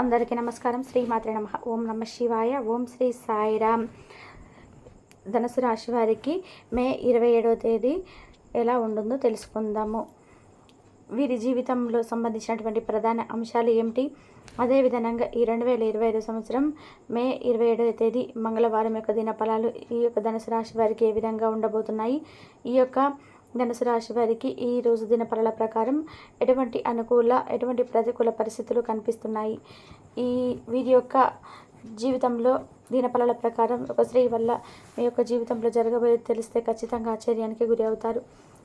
అందరికీ నమస్కారం. శ్రీమాత్ర నమ. ఓం నమ శివాయ. ఓం శ్రీ సాయిరామ్. ధనుసు రాశి వారికి మే ఇరవై ఏడవ తేదీ ఎలా ఉంటుందో తెలుసుకుందాము. వీరి జీవితంలో సంబంధించినటువంటి ప్రధాన అంశాలు ఏమిటి? అదేవిధంగా ఈ రెండు వేల ఇరవై ఐదు సంవత్సరం మే ఇరవై ఏడవ తేదీ మంగళవారం యొక్క దిన ఫలాలు ఈ యొక్క ధనుసు రాశి వారికి ఏ విధంగా ఉండబోతున్నాయి? ఈ యొక్క ధనుసు రాశి వారికి ఈ రోజు దినపరల ప్రకారం ఎటువంటి అనుకూల ఎటువంటి ప్రతికూల పరిస్థితులు కనిపిస్తున్నాయి? ఈ వీరి యొక్క జీవితంలో దినఫలాల ప్రకారం ఒక స్త్రీ వల్ల మీ యొక్క జీవితంలో జరగబోయేది తెలిస్తే ఖచ్చితంగా ఆశ్చర్యానికి గురి అవుతారు.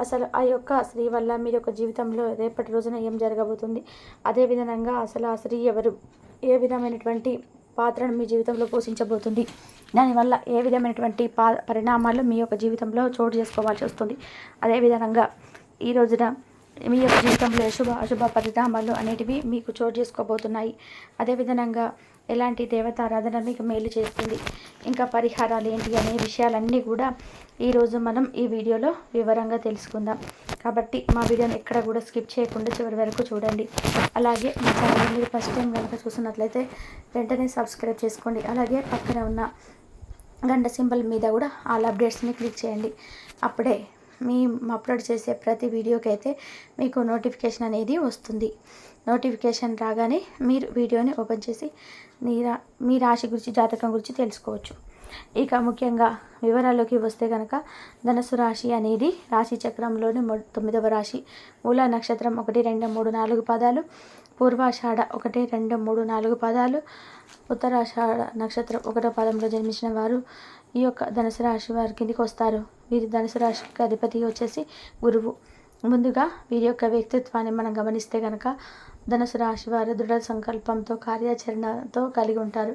అసలు ఆ యొక్క స్త్రీ వల్ల మీరు యొక్క జీవితంలో రేపటి రోజున ఏం జరగబోతుంది? అదేవిధంగా అసలు ఆ స్త్రీ ఎవరు? ఏ విధమైనటువంటి పాత్రను మీ జీవితంలో పోషించబోతుంది? దానివల్ల ఏ విధమైనటువంటి పా పరిణామాలు మీ యొక్క జీవితంలో చోటు చేసుకోవాల్సి వస్తుంది. అదేవిధంగా ఈ రోజున మీ యొక్క జీవితంలో శుభ అశుభ పరిణామాలు అనేటివి మీకు చోటు చేసుకోబోతున్నాయి. అదేవిధంగా ఎలాంటి దేవతారాధన మీకు మేలు చేస్తుంది? ఇంకా పరిహారాలు ఏంటి అనే విషయాలన్నీ కూడా ఈరోజు మనం ఈ వీడియోలో వివరంగా తెలుసుకుందాం. కాబట్టి మా వీడియోని ఎక్కడ కూడా స్కిప్ చేయకుండా చివరి వరకు చూడండి. అలాగే మా ఛానల్ మీరు ఫస్ట్ టైం కనుక చూసినట్లయితే వెంటనే సబ్స్క్రైబ్ చేసుకోండి. అలాగే పక్కన ఉన్న గంట సింబల్ మీద కూడా ఆల్ అప్డేట్స్ని క్లిక్ చేయండి. అప్పుడే మీ అప్లోడ్ చేసే ప్రతి వీడియోకి అయితే మీకు నోటిఫికేషన్ అనేది వస్తుంది. నోటిఫికేషన్ రాగానే మీరు వీడియోని ఓపెన్ చేసి మీ రా మీ రాశి గురించి జాతకం గురించి తెలుసుకోవచ్చు. ఇక ముఖ్యంగా వివరాల్లోకి వస్తే కనుక ధనుసు రాశి అనేది రాశి చక్రంలోని తొమ్మిదవ రాశి. మూల నక్షత్రం ఒకటి రెండు మూడు నాలుగు పదాలు. పూర్వాషాఢ ఒకటి రెండు మూడు నాలుగు పదాలు. ఉత్తరాషాఢ నక్షత్రం ఒకటో పదంలో జన్మించిన వారు ఈ యొక్క ధనుసు రాశి వారి కిందికి వస్తారు. వీరి ధనుసు రాశికి అధిపతి వచ్చేసి గురువు. ముందుగా వీరి యొక్క వ్యక్తిత్వాన్ని మనం గమనిస్తే కనుక ధనుసు రాశి వారు దృఢ సంకల్పంతో కార్యాచరణతో కలిగి ఉంటారు.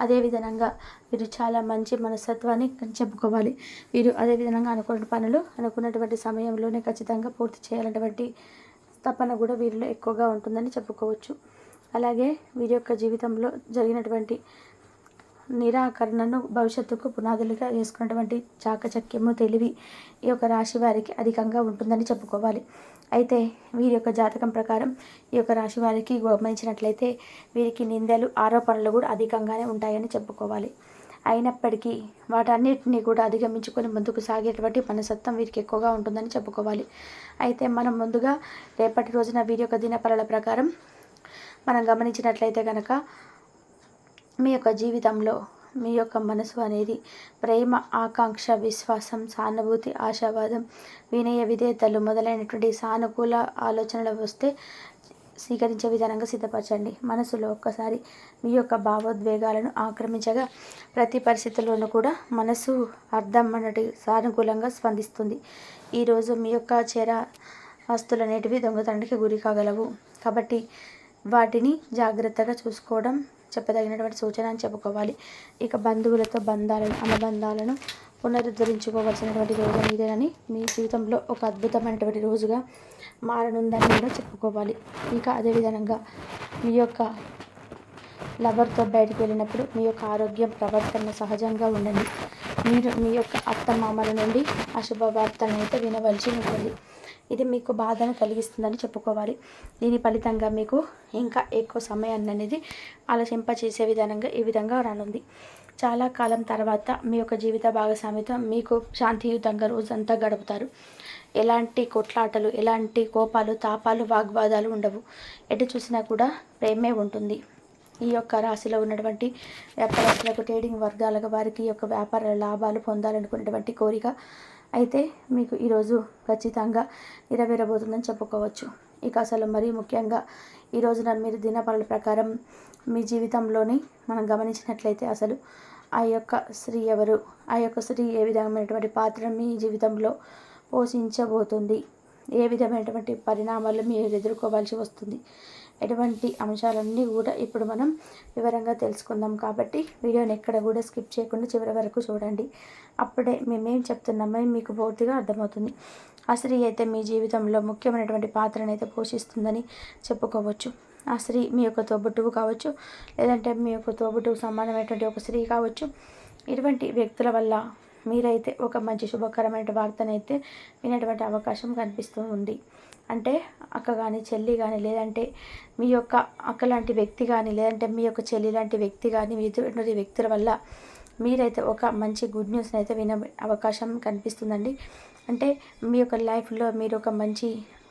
అదేవిధంగా వీరు చాలా మంచి మనస్తత్వాన్ని చెప్పుకోవాలి. వీరు అదేవిధంగా అనుకున్న పనులు అనుకున్నటువంటి సమయంలోనే ఖచ్చితంగా పూర్తి చేయాలన్నటువంటి తపన కూడా వీరిలో ఎక్కువగా ఉంటుందని చెప్పుకోవచ్చు. అలాగే వీరి యొక్క జీవితంలో జరిగినటువంటి నిరాకరణను భవిష్యత్తుకు పునాదులుగా వేసుకున్నటువంటి చాకచక్యము తెలివి ఈ యొక్క రాశి వారికి అధికంగా ఉంటుందని చెప్పుకోవాలి. అయితే వీరి యొక్క జాతకం ప్రకారం ఈ యొక్క రాశి వారికి గమనించినట్లయితే వీరికి నిందలు ఆరోపణలు కూడా అధికంగానే ఉంటాయని చెప్పుకోవాలి. అయినప్పటికీ వాటన్నిటిని కూడా అధిగమించుకొని ముందుకు సాగేటువంటి మనసత్వం వీరికి ఎక్కువగా ఉంటుందని చెప్పుకోవాలి. అయితే మనం ముందుగా రేపటి రోజున వీరి యొక్క దినపరల ప్రకారం మనం గమనించినట్లయితే కనుక మీ యొక్క జీవితంలో మీ యొక్క మనసు అనేది ప్రేమ ఆకాంక్ష విశ్వాసం సానుభూతి ఆశావాదం వినయ విధేయతలు మొదలైనటువంటి సానుకూల ఆలోచనలు వస్తే స్వీకరించే విధానంగా సిద్ధపరచండి. మనసులో ఒక్కసారి మీ యొక్క భావోద్వేగాలను ఆక్రమించగా ప్రతి పరిస్థితుల్లోనూ కూడా మనసు అర్థం అన్నట్టు సానుకూలంగా స్పందిస్తుంది. ఈరోజు మీ యొక్క చీర ఆస్తులు అనేటివి దొంగతనానికి గురి కాగలవు. కాబట్టి వాటిని జాగ్రత్తగా చూసుకోవడం చెప్పదగినటువంటి సూచన అని చెప్పుకోవాలి. ఇక బంధువులతో బంధాలను అనుబంధాలను పునరుద్ధరించుకోవాల్సినటువంటి రోజు ఇదేనని మీ జీవితంలో ఒక అద్భుతమైనటువంటి రోజుగా మారనుందని కూడా చెప్పుకోవాలి. ఇంకా అదేవిధంగా మీ యొక్క లవర్తో బయటకు వెళ్ళినప్పుడు మీ యొక్క ఆరోగ్యం ప్రవర్తన సహజంగా ఉండండి. మీరు మీ యొక్క అత్త మామల నుండి అశుభ అయితే వినవలసి ఉంటుంది. ఇది మీకు బాధను కలిగిస్తుందని చెప్పుకోవాలి. దీని ఫలితంగా మీకు ఇంకా ఎక్కువ సమయాన్ని అనేది ఆలోచింపచేసే విధానంగా ఈ విధంగా రానుంది. చాలా కాలం తర్వాత మీ యొక్క జీవిత భాగస్వామితో మీకు శాంతియుతంగా రోజంతా గడుపుతారు. ఎలాంటి కొట్లాటలు ఎలాంటి కోపాలు తాపాలు వాగ్వాదాలు ఉండవు. ఎటు చూసినా కూడా ప్రేమే ఉంటుంది. ఈ యొక్క రాశిలో ఉన్నటువంటి వ్యాపారస్తులకు ట్రేడింగ్ వర్గాలకు వారికి ఈ యొక్క వ్యాపార లాభాలు పొందాలనుకునేటువంటి కోరిక అయితే మీకు ఈరోజు ఖచ్చితంగా నెరవేరబోతుందని చెప్పుకోవచ్చు. ఇక అసలు మరీ ముఖ్యంగా ఈ రోజున మీరు దినపరుల ప్రకారం మీ జీవితంలోని మనం గమనించినట్లయితే అసలు ఆ యొక్క స్త్రీ ఎవరు? ఆ యొక్క స్త్రీ ఏ విధమైనటువంటి పాత్ర మీ జీవితంలో పోషించబోతుంది? ఏ విధమైనటువంటి పరిణామాలు మీరు ఎదుర్కోవాల్సి వస్తుంది? ఎటువంటి అంశాలన్నీ కూడా ఇప్పుడు మనం వివరంగా తెలుసుకుందాం కాబట్టి వీడియోని ఎక్కడ కూడా స్కిప్ చేయకుండా చివరి వరకు చూడండి. అప్పుడే మేమేం చెప్తున్నామని మీకు పూర్తిగా అర్థమవుతుంది. ఆ స్త్రీ అయితే మీ జీవితంలో ముఖ్యమైనటువంటి పాత్రను అయితే పోషిస్తుందని చెప్పుకోవచ్చు. ఆ స్త్రీ మీ యొక్క తోబుట్టువు కావచ్చు లేదంటే మీ యొక్క తోబుట్టువు సమానమైనటువంటి ఒక స్త్రీ కావచ్చు. ఇటువంటి వ్యక్తుల వల్ల మీరైతే ఒక మంచి శుభకరమైన వార్తనైతే వినేటువంటి అవకాశం కనిపిస్తూ ఉంది. అంటే అక్క కానీ చెల్లి కానీ లేదంటే మీ యొక్క అక్క లాంటి వ్యక్తి కానీ లేదంటే మీ యొక్క చెల్లి లాంటి వ్యక్తి కానీ మీ ఎదుటి వ్యక్తుల వల్ల మీరైతే ఒక మంచి గుడ్ న్యూస్ని అయితే విన అవకాశం కనిపిస్తుందండి. అంటే మీ యొక్క లైఫ్లో మీరు ఒక మంచి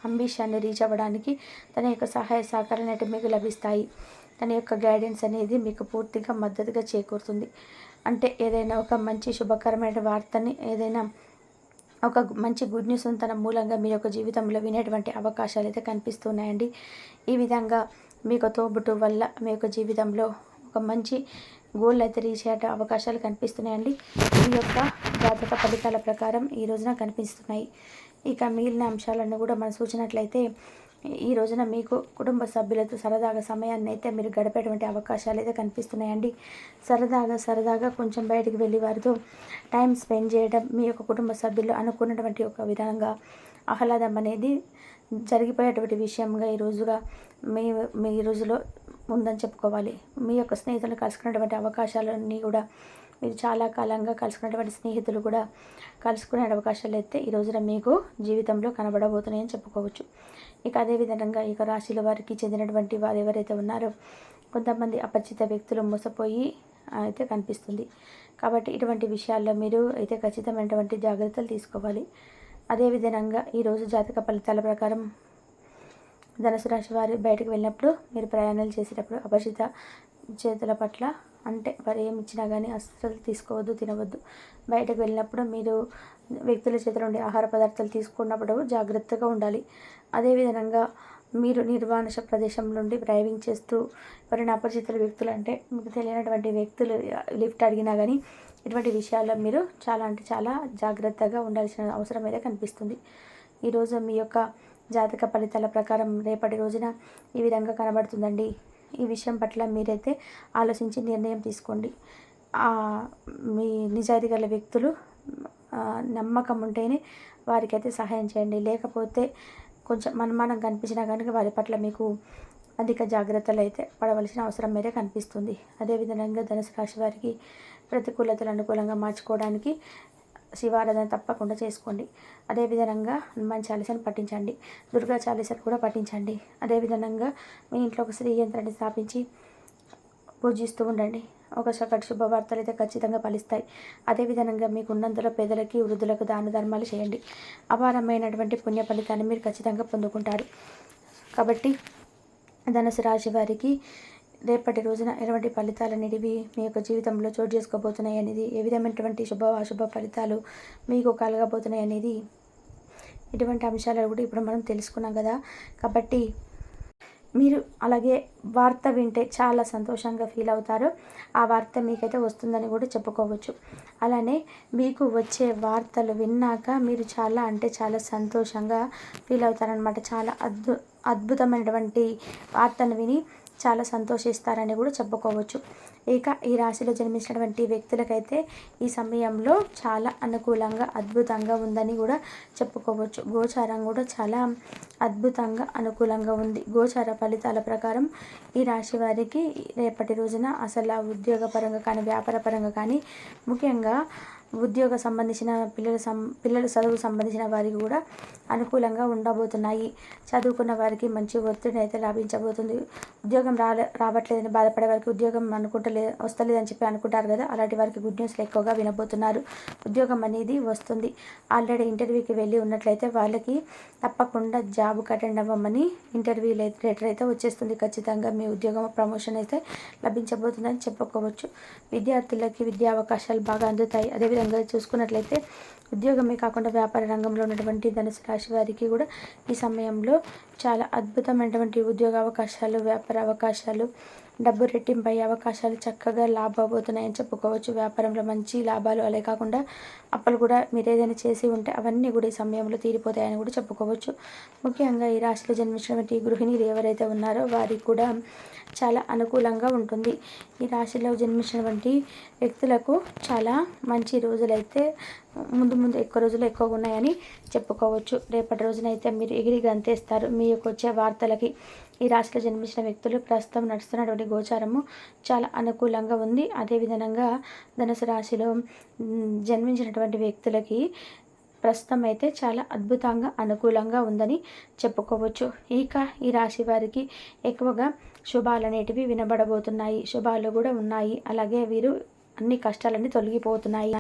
అంబిషాన్ని రీచ్ అవ్వడానికి తన యొక్క సహాయ సహకారాలు అయితే మీకు లభిస్తాయి. తన యొక్క గైడెన్స్ అనేది మీకు పూర్తిగా మద్దతుగా చేకూరుతుంది. అంటే ఏదైనా ఒక మంచి శుభకరమైన వార్తని ఏదైనా ఒక మంచి గుడ్ న్యూస్ తన మూలంగా మీ యొక్క జీవితంలో వినేటువంటి అవకాశాలు అయితే కనిపిస్తున్నాయండి. ఈ విధంగా మీకు తోబుట్టు వల్ల మీ యొక్క జీవితంలో ఒక మంచి గోల్ అయితే రీచ్ అయ్యే అవకాశాలు కనిపిస్తున్నాయండి. ఈ యొక్క జాతక ఫలితాల ప్రకారం ఈ రోజున కనిపిస్తున్నాయి. ఇక మిగిలిన అంశాలను కూడా మనం చూసినట్లయితే ఈ రోజున మీకు కుటుంబ సభ్యులతో సరదాగా సమయాన్ని అయితే మీరు గడిపేటువంటి అవకాశాలు అయితే కనిపిస్తున్నాయండి. సరదాగా సరదాగా కొంచెం బయటికి వెళ్ళి వారితో టైం స్పెండ్ చేయడం మీ యొక్క కుటుంబ సభ్యులు అనుకున్నటువంటి ఒక విధంగా ఆహ్లాదం అనేది జరిగిపోయేటువంటి విషయంగా ఈ రోజుగా మీ మీ రోజులో ఉందని చెప్పుకోవాలి. మీ యొక్క స్నేహితులు కలుసుకున్నటువంటి అవకాశాలన్నీ కూడా మీరు చాలా కాలంగా కలుసుకున్నటువంటి స్నేహితులు కూడా కలుసుకునే అవకాశాలు అయితే ఈ రోజున మీకు జీవితంలో కనబడబోతున్నాయని చెప్పుకోవచ్చు. ఇక అదేవిధంగా ఇక రాశిల వారికి చెందినటువంటి వారు ఎవరైతే ఉన్నారో కొంతమంది అపరిచిత వ్యక్తులు మోసపోయి అయితే కనిపిస్తుంది. కాబట్టి ఇటువంటి విషయాల్లో మీరు అయితే ఖచ్చితమైనటువంటి జాగ్రత్తలు తీసుకోవాలి. అదేవిధంగా ఈరోజు జాతక ఫలితాల ప్రకారం ధనుసు రాశి వారు బయటకు వెళ్ళినప్పుడు మీరు ప్రయాణాలు చేసేటప్పుడు అపరిచిత చేతుల పట్ల అంటే వారు ఏమి ఇచ్చినా కానీ అస్సలు తీసుకోవద్దు తినవద్దు. బయటకు వెళ్ళినప్పుడు మీరు వ్యక్తుల చేతుల నుండి ఆహార పదార్థాలు తీసుకున్నప్పుడు జాగ్రత్తగా ఉండాలి. అదేవిధంగా మీరు నిర్వాణశ ప్రదేశం నుండి డ్రైవింగ్ చేస్తూ ఎవరైనా అపరిచితుల వ్యక్తులు అంటే మీకు తెలియనటువంటి వ్యక్తులు లిఫ్ట్ అడిగినా కానీ ఇటువంటి విషయాల్లో మీరు చాలా అంటే చాలా జాగ్రత్తగా ఉండాల్సిన అవసరం అయితే కనిపిస్తుంది. ఈరోజు మీ యొక్క జాతక ఫలితాల ప్రకారం రేపటి రోజున ఈ విధంగా కనబడుతుందండి. ఈ విషయం పట్ల మీరైతే ఆలోచించి నిర్ణయం తీసుకోండి. మీ నిజాయితీ గల వ్యక్తులు నమ్మకం ఉంటేనే వారికైతే సహాయం చేయండి. లేకపోతే కొంచెం మనమానం కనిపించినా కనుక వారి పట్ల మీకు అధిక జాగ్రత్తలు అయితే పడవలసిన అవసరం మీరే కనిపిస్తుంది. అదేవిధంగా ధనుసు రాశి వారికి ప్రతికూలతలు అనుకూలంగా మార్చుకోవడానికి శివారాధన తప్పకుండా చేసుకోండి. అదేవిధంగా హనుమాన్ చాలీసాను పఠించండి. దుర్గా చాలీసాను కూడా పఠించండి. అదేవిధంగా మీ ఇంట్లో ఒక స్త్రీ యంత్రాన్ని స్థాపించి పూజిస్తూ ఉండండి. ఒక సగటు శుభవార్తలు అయితే ఖచ్చితంగా ఫలిస్తాయి. అదేవిధంగా మీకు ఉన్నంతలో పేదలకి వృద్ధులకు దాన ధర్మాలు చేయండి. అపారమైనటువంటి పుణ్య ఫలితాన్ని మీరు ఖచ్చితంగా పొందుకుంటారు. కాబట్టి ధనుసు రాశి వారికి రేపటి రోజున ఎటువంటి ఫలితాలు అనేవి మీ యొక్క జీవితంలో చోటు చేసుకోబోతున్నాయి అనేది ఏ విధమైనటువంటి శుభ అశుభ ఫలితాలు మీకు కలగబోతున్నాయి అనేది ఇటువంటి అంశాలు కూడా ఇప్పుడు మనం తెలుసుకున్నాం కదా. కాబట్టి మీరు అలాగే వార్త వింటే చాలా సంతోషంగా ఫీల్ అవుతారు. ఆ వార్త మీకైతే వస్తుందని కూడా చెప్పుకోవచ్చు. అలానే మీకు వచ్చే వార్తలు విన్నాక మీరు చాలా అంటే చాలా సంతోషంగా ఫీల్ అవుతారనమాట చాలా అద్భు అద్భుతమైనటువంటి వార్తను విని చాలా సంతోషిస్తారని కూడా చెప్పుకోవచ్చు. ఇక ఈ రాశిలో జన్మించినటువంటి వ్యక్తులకైతే ఈ సమయంలో చాలా అనుకూలంగా అద్భుతంగా ఉందని కూడా చెప్పుకోవచ్చు. గోచారం కూడా చాలా అద్భుతంగా అనుకూలంగా ఉంది. గోచార ఫలితాల ప్రకారం ఈ రాశి వారికి రేపటి రోజున అసలు ఉద్యోగపరంగా కానీ వ్యాపార పరంగా కానీ ముఖ్యంగా ఉద్యోగ సంబంధించిన పిల్లల సం పిల్లల చదువు సంబంధించిన వారికి కూడా అనుకూలంగా ఉండబోతున్నాయి. చదువుకున్న వారికి మంచి ఒత్తిడి అయితే లభించబోతుంది. ఉద్యోగం రాలే రావట్లేదని బాధపడే వారికి ఉద్యోగం అనుకుంటలే వస్తలేదని చెప్పి అనుకుంటారు కదా అలాంటి వారికి గుడ్ న్యూస్లు ఎక్కువగా వినబోతున్నారు. ఉద్యోగం అనేది వస్తుంది. ఆల్రెడీ ఇంటర్వ్యూకి వెళ్ళి ఉన్నట్లయితే వాళ్ళకి తప్పకుండా జాబ్ అటెండ్ అవ్వమని ఇంటర్వ్యూ లెటర్ అయితే వచ్చేస్తుంది. ఖచ్చితంగా మీ ఉద్యోగం ప్రమోషన్ అయితే లభించబోతుందని చెప్పుకోవచ్చు. విద్యార్థులకి విద్యా అవకాశాలు బాగా అందుతాయి. అదేవిధంగా విధంగా చూసుకున్నట్లయితే ఉద్యోగమే కాకుండా వ్యాపార రంగంలో ఉన్నటువంటి ధనుసు రాశి వారికి కూడా ఈ సమయంలో చాలా అద్భుతమైనటువంటి ఉద్యోగ అవకాశాలు వ్యాపార అవకాశాలు డబ్బు రెట్టింపు అయ్యే అవకాశాలు చక్కగా లాభపోతున్నాయని చెప్పుకోవచ్చు. వ్యాపారంలో మంచి లాభాలు అలే కాకుండా అప్పులు కూడా మీరు ఏదైనా చేసి ఉంటే అవన్నీ కూడా ఈ సమయంలో తీరిపోతాయని కూడా చెప్పుకోవచ్చు. ముఖ్యంగా ఈ రాశిలో జన్మించినటువంటి గృహిణీలు ఎవరైతే ఉన్నారో వారికి కూడా చాలా అనుకూలంగా ఉంటుంది. ఈ రాశిలో జన్మించినటువంటి వ్యక్తులకు చాలా మంచి రోజులైతే ముందు ముందు ఎక్కువ రోజులు ఎక్కువగా ఉన్నాయని చెప్పుకోవచ్చు. రేపటి రోజునైతే మీరు ఎగిరి గంతేస్తారు. మీ యొక్క వచ్చే వార్తలకి ఈ రాశిలో జన్మించిన వ్యక్తులు ప్రస్తుతం నడుస్తున్నటువంటి గోచారము చాలా అనుకూలంగా ఉంది. అదేవిధంగా ధనుసు రాశిలో జన్మించినటువంటి వ్యక్తులకి ప్రస్తుతం అయితే చాలా అద్భుతంగా అనుకూలంగా ఉందని చెప్పుకోవచ్చు. ఇక ఈ రాశి వారికి ఎక్కువగా శుభాలు అనేటివి వినబడబోతున్నాయి. శుభాలు కూడా ఉన్నాయి. అలాగే వీరు అన్ని కష్టాలన్నీ తొలగిపోతున్నాయి.